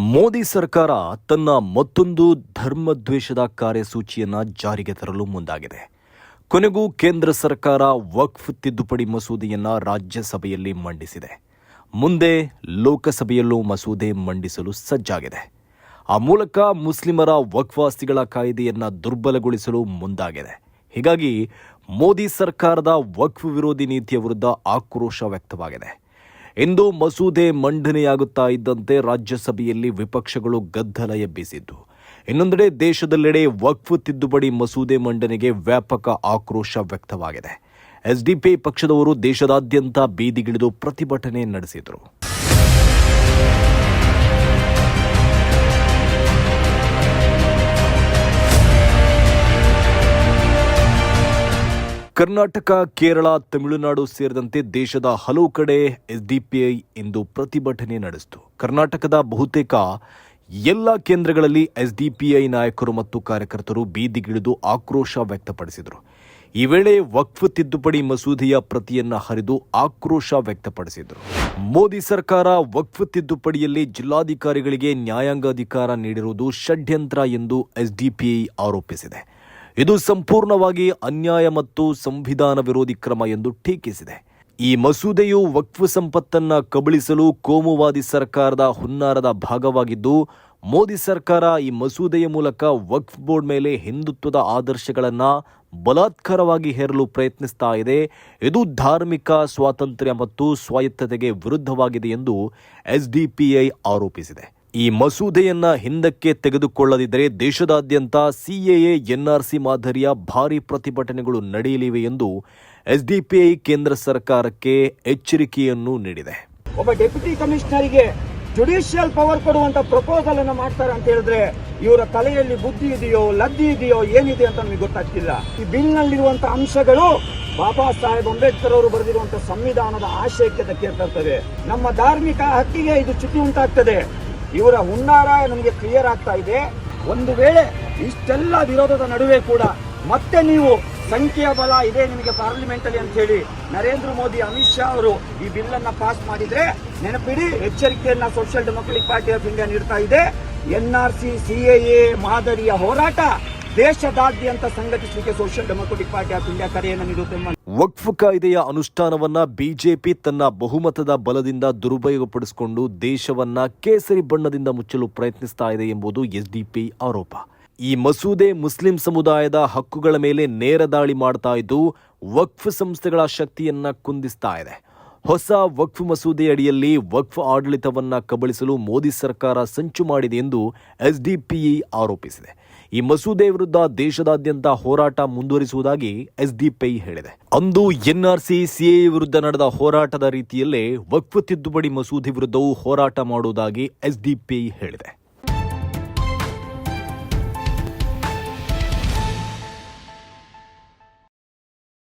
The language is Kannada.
ಮೋದಿ ಸರ್ಕಾರ ತನ್ನ ಮತ್ತೊಂದು ಧರ್ಮದ್ವೇಷದ ಕಾರ್ಯಸೂಚಿಯನ್ನ ಜಾರಿಗೆ ತರಲು ಮುಂದಾಗಿದೆ. ಕೊನೆಗೂ ಕೇಂದ್ರ ಸರ್ಕಾರ ವಕ್ಫ್ ತಿದ್ದುಪಡಿ ಮಸೂದೆಯನ್ನು ರಾಜ್ಯಸಭೆಯಲ್ಲಿ ಮಂಡಿಸಿದೆ. ಮುಂದೆ ಲೋಕಸಭೆಯಲ್ಲೂ ಮಸೂದೆ ಮಂಡಿಸಲು ಸಜ್ಜಾಗಿದೆ. ಆ ಮೂಲಕ ಮುಸ್ಲಿಮರ ವಕ್ಫಾಸ್ತಿಗಳ ಕಾಯ್ದೆಯನ್ನು ದುರ್ಬಲಗೊಳಿಸಲು ಮುಂದಾಗಿದೆ. ಹೀಗಾಗಿ ಮೋದಿ ಸರ್ಕಾರದ ವಕ್ಫ್ ವಿರೋಧಿ ನೀತಿಯ ವಿರುದ್ಧ ಆಕ್ರೋಶ ವ್ಯಕ್ತವಾಗಿದೆ. ಇಂದು ಮಸೂದೆ ಮಂಡನೆಯಾಗುತ್ತಾ ಇದ್ದಂತೆ ರಾಜ್ಯಸಭೆಯಲ್ಲಿ ವಿಪಕ್ಷಗಳು ಗದ್ದಲ ಎಬ್ಬಿಸಿದ್ದು ಇನ್ನೊಂದೆಡೆ ದೇಶದೆಲ್ಲೆಡೆ ವಕ್ಫ್ ತಿದ್ದುಪಡಿ ಮಸೂದೆ ಮಂಡನೆಗೆ ವ್ಯಾಪಕ ಆಕ್ರೋಶ ವ್ಯಕ್ತವಾಗಿದೆ. ಎಸ್ಡಿಪಿ ಪಕ್ಷದವರು ದೇಶದಾದ್ಯಂತ ಬೀದಿಗಿಳಿದು ಪ್ರತಿಭಟನೆ ನಡೆಸಿದರು. ಕರ್ನಾಟಕ, ಕೇರಳ, ತಮಿಳುನಾಡು ಸೇರಿದಂತೆ ದೇಶದ ಹಲವು ಕಡೆ ಎಸ್ಡಿಪಿಐ ಇಂದು ಪ್ರತಿಭಟನೆ ನಡೆಸಿತು. ಕರ್ನಾಟಕದ ಬಹುತೇಕ ಎಲ್ಲ ಕೇಂದ್ರಗಳಲ್ಲಿ ಎಸ್ಡಿಪಿಐ ನಾಯಕರು ಮತ್ತು ಕಾರ್ಯಕರ್ತರು ಬೀದಿಗಿಳಿದು ಆಕ್ರೋಶ ವ್ಯಕ್ತಪಡಿಸಿದರು. ಈ ವೇಳೆ ವಕ್ಫ್ ತಿದ್ದುಪಡಿ ಮಸೂದೆಯ ಪ್ರತಿಯನ್ನ ಹರಿದು ಆಕ್ರೋಶ ವ್ಯಕ್ತಪಡಿಸಿದರು. ಮೋದಿ ಸರ್ಕಾರ ವಕ್ಫ್ ತಿದ್ದುಪಡಿಯಲ್ಲಿ ಜಿಲ್ಲಾಧಿಕಾರಿಗಳಿಗೆ ನ್ಯಾಯಾಂಗ ಅಧಿಕಾರ ನೀಡಿರುವುದು ಷಡ್ಯಂತ್ರ ಎಂದು ಎಸ್ಡಿಪಿಐ ಆರೋಪಿಸಿದೆ. ಇದು ಸಂಪೂರ್ಣವಾಗಿ ಅನ್ಯಾಯ ಮತ್ತು ಸಂವಿಧಾನ ವಿರೋಧಿ ಕ್ರಮ ಎಂದು ಟೀಕಿಸಿದೆ. ಈ ಮಸೂದೆಯು ವಕ್ಫ್ ಸಂಪತ್ತನ್ನ ಕಬಳಿಸಲು ಕೋಮುವಾದಿ ಸರ್ಕಾರದ ಹುನ್ನಾರದ ಭಾಗವಾಗಿದ್ದು, ಮೋದಿ ಸರ್ಕಾರ ಈ ಮಸೂದೆಯ ಮೂಲಕ ವಕ್ಫ್ ಬೋರ್ಡ್ ಮೇಲೆ ಹಿಂದುತ್ವದ ಆದರ್ಶಗಳನ್ನು ಬಲಾತ್ಕಾರವಾಗಿ ಹೇರಲು ಪ್ರಯತ್ನಿಸ್ತಾ ಇದೆ. ಇದು ಧಾರ್ಮಿಕ ಸ್ವಾತಂತ್ರ್ಯ ಮತ್ತು ಸ್ವಾಯತ್ತತೆಗೆ ವಿರುದ್ಧವಾಗಿದೆ ಎಂದು ಎಸ್ಡಿಪಿಐ ಆರೋಪಿಸಿದೆ. ಈ ಮಸೂದೆಯನ್ನ ಹಿಂದಕ್ಕೆ ತೆಗೆದುಕೊಳ್ಳದಿದ್ದರೆ ದೇಶದಾದ್ಯಂತ ಸಿಎಎ ಎನ್ಆರ್ಸಿ ಮಾದರಿಯ ಭಾರಿ ಪ್ರತಿಭಟನೆಗಳು ನಡೆಯಲಿವೆ ಎಂದು ಎಸ್ಡಿಪಿಐ ಕೇಂದ್ರ ಸರ್ಕಾರಕ್ಕೆ ಎಚ್ಚರಿಕೆಯನ್ನು ನೀಡಿದೆ. ಒಬ್ಬ ಡೆಪ್ಯೂಟಿ ಕಮಿಷನರಿಗೆ ಜುಡಿಷಿಯಲ್ ಪವರ್ ಕೊಡುವಂತ ಪ್ರಪೋಸಲ್ ಅನ್ನು ಮಾಡ್ತಾರೆ ಅಂತ ಹೇಳಿದ್ರೆ ಇವರ ತಲೆಯಲ್ಲಿ ಬುದ್ಧಿ ಇದೆಯೋ, ಲದ್ದಿ ಇದೆಯೋ, ಏನಿದೆ ಅಂತ ನಮಗೆ ಗೊತ್ತಾಗ್ತಿಲ್ಲ. ಈ ಬಿಲ್ ನಲ್ಲಿರುವಂತ ಅಂಶಗಳು ಬಾಬಾ ಸಾಹೇಬ್ ಅಂಬೇಡ್ಕರ್ ಅವರು ಬರೆದಿರುವಂತ ಸಂವಿಧಾನದ ಆಶಯಕ್ಕೆ ಧಕ್ಕೆ ತರ್ತದೆ ನಮ್ಮ ಧಾರ್ಮಿಕ ಹಕ್ಕಿಗೆ ಇದು ಚ್ಯುತಿ ಉಂಟಾಗ್ತದೆ. ಇವರ ಹುನ್ನಾರ ನಮಗೆ ಕ್ಲಿಯರ್ ಆಗ್ತಾ ಇದೆ. ಒಂದು ವೇಳೆ ಇಷ್ಟೆಲ್ಲ ವಿರೋಧದ ನಡುವೆ ಕೂಡ ಮತ್ತೆ ನೀವು ಸಂಖ್ಯೆಯ ಬಲ ಇದೆ ನಿಮಗೆ ಪಾರ್ಲಿಮೆಂಟ್ ಅಲ್ಲಿ ಅಂತ ಹೇಳಿ ನರೇಂದ್ರ ಮೋದಿ, ಅಮಿತ್ ಶಾ ಅವರು ಈ ಬಿಲ್ ಅನ್ನ ಪಾಸ್ ಮಾಡಿದ್ರೆ ನೆನಪಿಡಿ ಎಚ್ಚರಿಕೆಯನ್ನ social democratic party of India ನೀಡ್ತಾ ಇದೆ. ಎನ್ ಆರ್ ಸಿ ಸಿಎಎ ಮಾದರಿಯ ಹೋರಾಟ ದೇಶದಾದ್ಯಂತ ಸಂಘಟಿಸಲಿಕ್ಕೆ social democratic party of India ಕರೆಯನ್ನು ನೀಡುತ್ತೆ ವಕ್ಫ್ ಕಾಯ್ದೆಯ ಅನುಷ್ಠಾನವನ್ನ ಬಿಜೆಪಿ ತನ್ನ ಬಹುಮತದ ಬಲದಿಂದ ದುರುಪಯೋಗಪಡಿಸಿಕೊಂಡು ದೇಶವನ್ನ ಕೇಸರಿ ಬಣ್ಣದಿಂದ ಮುಚ್ಚಲು ಪ್ರಯತ್ನಿಸ್ತಾ ಇದೆ ಎಂಬುದು ಎಸ್ಡಿಪಿ ಆರೋಪ. ಈ ಮಸೂದೆ ಮುಸ್ಲಿಂ ಸಮುದಾಯದ ಹಕ್ಕುಗಳ ಮೇಲೆ ನೇರ ದಾಳಿ ಮಾಡ್ತಾ ಇದ್ದು, ವಕ್ಫ್ ಸಂಸ್ಥೆಗಳ ಶಕ್ತಿಯನ್ನ ಕುಂದಿಸ್ತಾ ಇದೆ. ಹೊಸ ವಕ್ಫ್ ಮಸೂದೆ ಅಡಿಯಲ್ಲಿ ವಕ್ಫ್ ಆಡಳಿತವನ್ನ ಕಬಳಿಸಲು ಮೋದಿ ಸರ್ಕಾರ ಸಂಚು ಮಾಡಿದೆ ಎಂದು ಎಸ್ಡಿಪಿಇ ಆರೋಪಿಸಿದೆ. ಈ ಮಸೂದೆ ವಿರುದ್ಧ ದೇಶದಾದ್ಯಂತ ಹೋರಾಟ ಮುಂದುವರಿಸುವುದಾಗಿ ಎಸ್ಡಿಪಿಐ ಹೇಳಿದೆ. ಅಂದು ಎನ್ಆರ್ಸಿ, ಸಿಎ ವಿರುದ್ಧ ನಡೆದ ಹೋರಾಟದ ರೀತಿಯಲ್ಲೇ ವಕ್ಫ್ ತಿದ್ದುಪಡಿ ಮಸೂದೆ ವಿರುದ್ಧವೂ ಹೋರಾಟ ಮಾಡುವುದಾಗಿ ಎಸ್ಡಿಪಿಐ ಹೇಳಿದೆ.